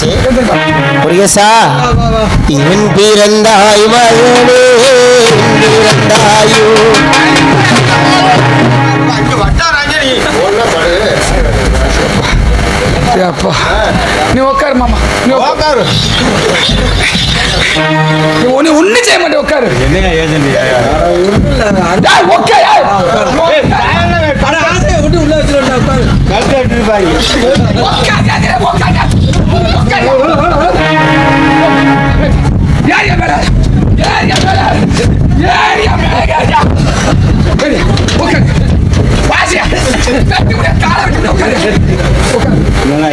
முருகேசே முருகேசா இவன் பிறந்தாய் மகனே பிறந்தாயோ. அப்பா நீ உட்காரு மாமா நீ உட்காரு நீ ஒண்ணு செய்ய மாட்டே உட்காரு என்ன ஏஜென்ட்? டேய், உட்காரு விட்டு உள்ள வச்சுருப்பாங்க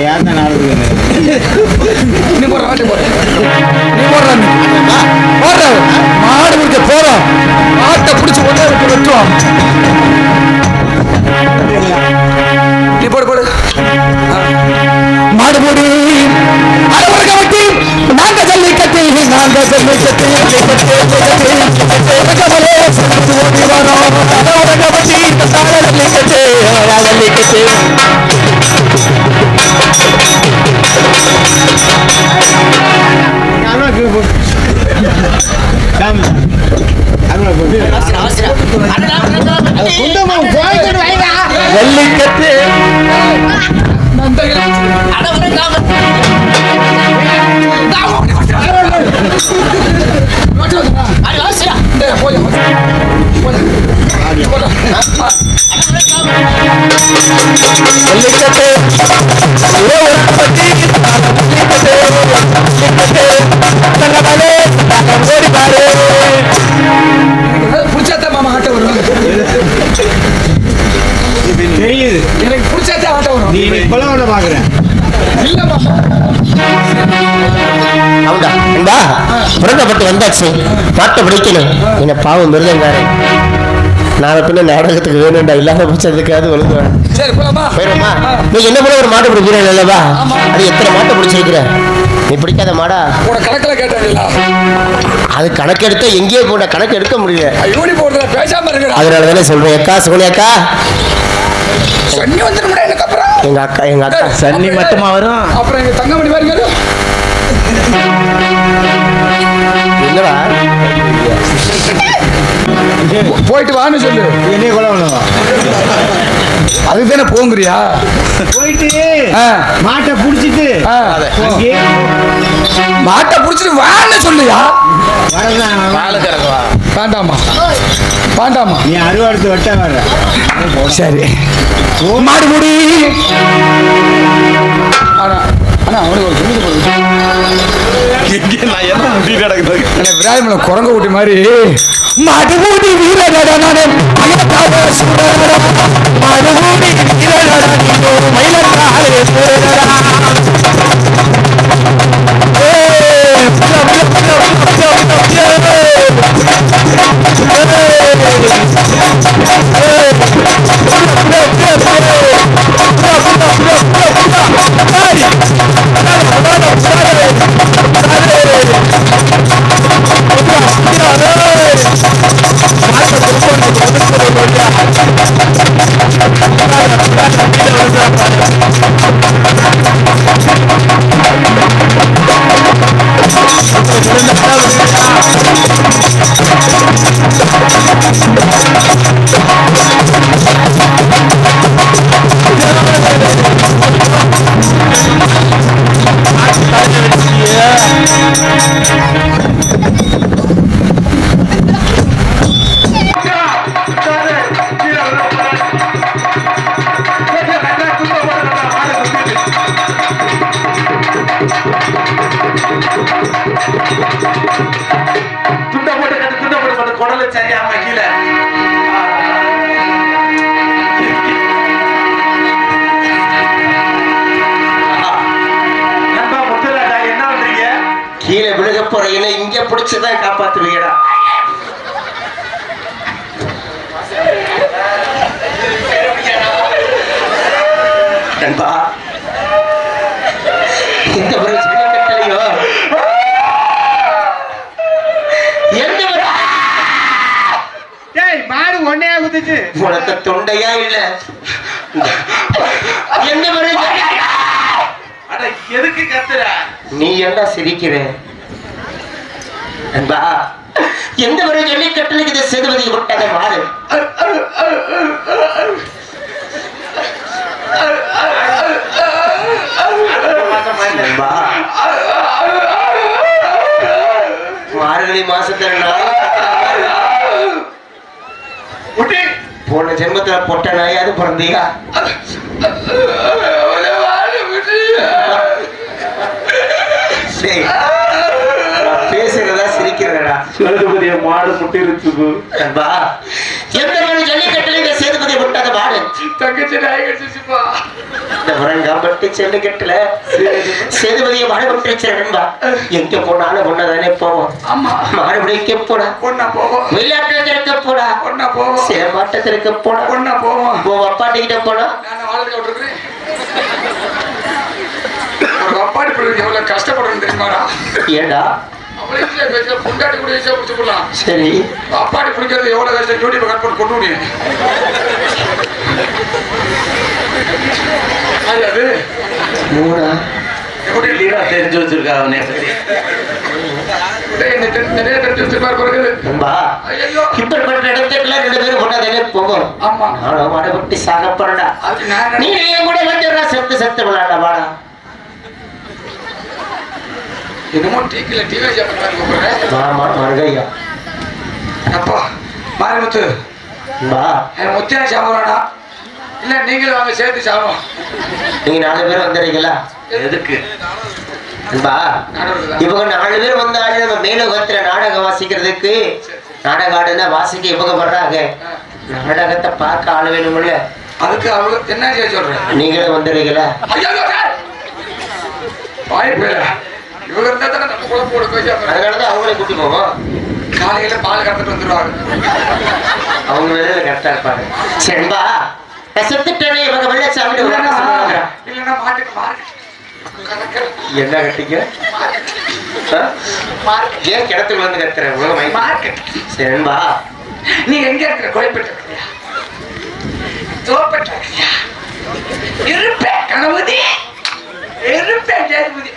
யார் தான் நாளுக்கு நீ போடுற வாட்டி போடு நீ போடுற போடுற மாடு முடிக்க போறோம் மாட்டை பிடிச்சி ஒன்றே விட்டு வெட்டுவோம் நீ போடு போடு மாடு போடு கட்டி நாங்க கட்டி நாங்க ஓடி வரோம் ஜல்லிக்கட்டு பிடிச்சாத்த மாமா ஆட்ட வரும் தெரியுது. எனக்கு பிடிச்சாத்த ஆட்ட வரும் நீ இப்பெல்லாம் ஒன்று பார்க்குறேன் இல்ல மாமா அவன்டா அன்பா புறக்கப்பட்டு வந்தாச்சு. பாட்டை பிடிக்கணும். என்ன பாவம் மிருதங்காரன் நாளை பின்ன நாடகத்துக்கு வேணும்டா. இல்லாத பட்சத்துக்காவது ஒழுங்குவேன் போயிருமா நீ என்ன போல ஒரு மாட்டை ஆமா. அது எத்தனை மாட்டை பிடிச்சிருக்கிற நீ பிடிக்காத மாடா. கணக்கில் அது கணக்கு எடுத்தா எங்கேயோ போன கணக்கு எடுக்க முடியல அதனால தானே சொல்றேன். அக்கா. எங்க அக்கா எங்க அக்கா சன்னி மட்டுமா வரும்? அப்புறம் எங்க தங்கமணி மாதிரி வரும். என்னடா? போயிட்டு வான்னு சொல்லு. என்னைய கொலை பண்ணுவா? அதுதானே போங்கிறியா? போயிட்டு ஆ. மாட்டை புடிச்சிட்டு மாட்டை புடிச்சிட்டு வான்னு சொல்லுயா? வரதான் வேண்டாமா வேண்டாமா நீ அருவாடுத்து வெட்ட வர்ற சரி. மாடு முடி. ஆனா ஆனா அவனுக்கு ஒரு துணிது போடுது விராயமலை குரங்க ஊட்டி மாதிரி. மடுமூடி வீரடா நானே மயிலக்காக குடல சரியாம கீழே கீழே விழுக போற என்ன இங்க பிடிச்சுதான் காப்பாத்துவீங்கடா நண்பா இந்த முறை ஜல்லிக்கட்டுலயோ எந்த முறை டேய் மாடு குத்துச்சு உனக்கு தொண்டையா இல்ல? முறை அட எதுக்கு கத்துற? நீ என்ன சிரிக்கிற? அன்பா எந்த ஒரு ஜல்லிக்கட்டில் இது சேதுபதி விட்டதை மாறு? மார்கழி மாசத்துல நாய் குட்டி போன ஜென்மத்துல பொட்ட நாயாவது பிறந்தியா பேசுறதா சிரிக்கிறடா சேதுபதிய மாடு முட்டிருச்சு எந்த ஒரு ஜல்லிக்கட்டில் இது சேதுபதி விட்டதை மாறு தங்கச்சி நாய் கடிச்சிச்சுப்பா இந்த முரங்காம்பட்டி ஜல்லிக்கட்டுல சேதுபதியை மாடு விட்டுருச்சா எங்க போனாலும் ஒன்னதானே போவோம். மாறுபடிக்க போடா. ஒன்னா போவோம். விளையாட்டுக்கு போடா. ஒன்னா போவோம். சேமாட்டத்திற்கு போடா. ஒன்னா போவோம். உன் அப்பாட்டிக்கிட்ட போனா நான் வாழ்க்கை விட்டுருக்கிறேன் ஒரு அப்பாடி பிள்ளைங்க எவ்வளவு கஷ்டப்படுறேன்னு தெரியுமாடா? ஏடா பொண்டாட்டி கூட ஈஸியா சரி. அப்பாடி பிடிக்கிறது எவ்வளவு கஷ்டம்? யூடியூப் கட் பண்ணி கொண்டு அது மூணா எப்படி லீடா தெரிஞ்சு வச்சிருக்கா அவனே நிறைய தெரிஞ்சு வச்சிருப்பாரு பிறகு இப்படிப்பட்ட இடத்துக்குள்ள ரெண்டு பேரும் போகும் மாடு நீ என் கூட வந்துடுறா செத்து செத்து விளையாட வாடா. என்னமோ டீக்கில டிவி ஆமா மருகையா அப்பா மாரிமுத்து. அன்பா என் முத்தியா சாப்பிட்றாடா இல்ல நீங்களும் வாங்க சேர்த்து சாப்பிடும் நீங்க நாலு பேர் வந்துடுறீங்களா எதுக்கு? இவங்க நாலு பேர் வந்தாலும் நம்ம மேலோகத்துல நாடகம் வாசிக்கிறதுக்கு நாடகம் ஆடுனா வாசிக்க இவங்க வர்றாங்க நாடகத்தை பார்க்க ஆளு வேணும்ல. அதுக்கு அவங்க என்ன செய்ய சொல்றேன்? நீங்களும் வந்துடுறீங்களா ஐயோ வாய்ப்பு இல்லை. இவங்க இருந்தா தானே நம்ம கூட போட போய் சாப்பிடுறேன் அதனாலதான் அவங்களே கூட்டி போவோம். காலையில பால் கறந்துட்டு வந்துருவாங்க. அவங்க வேலை கரெக்டா இருப்பாங்க. சரிம்பா செத்துட்டேனே இவங்க வெள்ள சாப்பிட்டு இல்லைன்னா உடனே சொல்லுவாங்க. இல்லைன்னா மாட்டுக்கு மார்க் கணக்கு என்ன? மார்க் ஏன் கிணத்துக்கு வந்து கத்துற? உலக மை மார்க்கெட் சரிம்பா நீ எங்க இருக்கிற? கோயம்பேட்டு இருக்கிறியா தோப்பேட்டு இருக்கிறியா இருப்பேன் கணபதி. இருப்பேன் ஜெயபதி.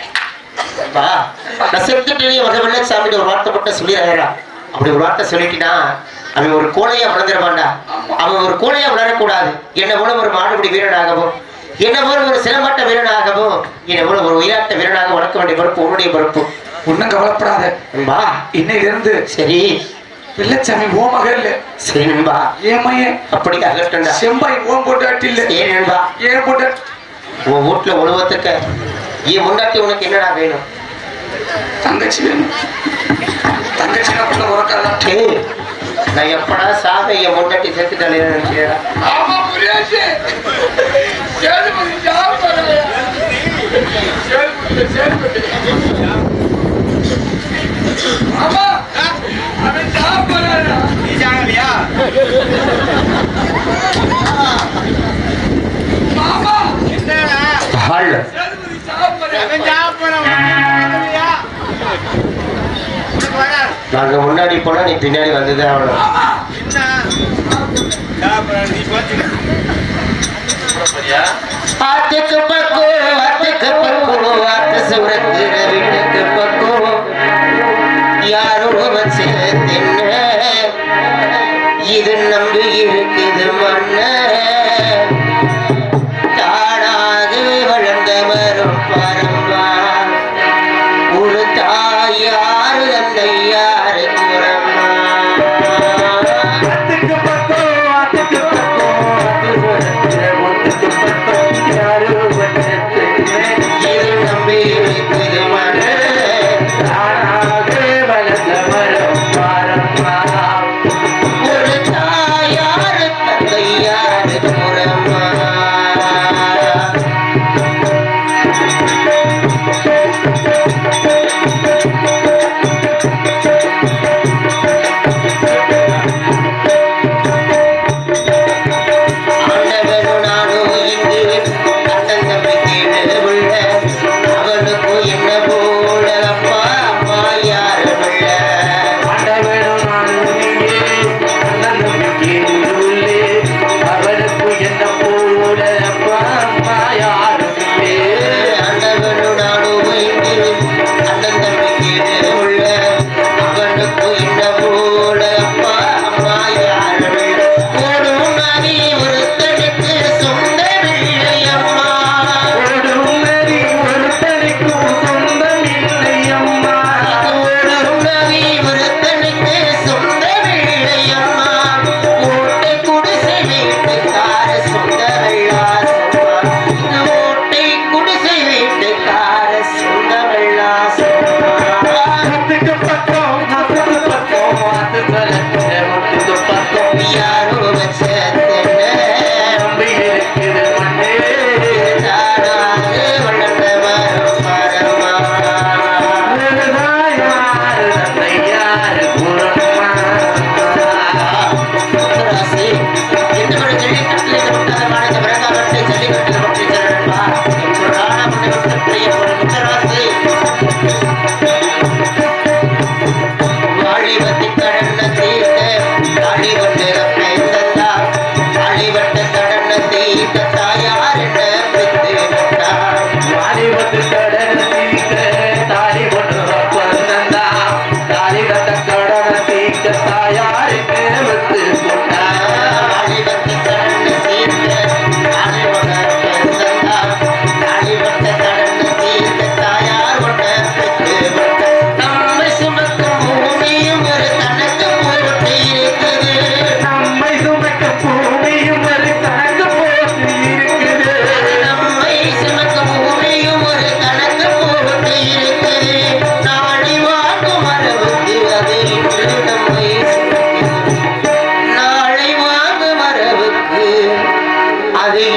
நான் செத்துட்டேனே இவங்க ஒரு வார்த்தை மட்டும் சொல்லிடுறா அப்படி ஒரு வார்த்தை சொல்லிட்டினா அவன் ஒரு கோழையா வளர்ந்துருவான்டா அவன் ஒரு கோழையா வளரக்கூடாது. என்ன போல ஒரு மாடுபிடி வீரனாகவும் என்ன போல ஒரு சிலம்பாட்ட வீரனாகவும் என்ன போல ஒரு உயிராட்ட வீரனாக வளர்க்க வேண்டிய பொறுப்பு உன்னுடைய பொறுப்பு. ஒன்னும் கவலைப்படாத. நண்பா இன்னைக்கு இருந்து சரி. பிள்ளைச்சாமி ஓ மகள் இல்ல. சரி நண்பா ஏன் மையன் அப்படி அகற்றண்டா செம்பாய் ஓம் போட்டு இல்ல. நண்பா ஏன் போட்டு உன் வீட்டுல உழவத்துக்க என் முன்னாடி உனக்கு என்னடா வேணும்? தங்கச்சி வேணும். உறக்காதான் டேய், நான் எப்படா என் முன்னாடி சேர்த்துட்டாலே நினைக்கிறேன் ஆமா புரியாச்சு. நாங்க முன்னாடி போனா நீ பின்னாடி வந்துதான் ஆகணும். ஆத்துக்கு பக்கோ ஆத்துக்கு பக்கோ.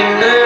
in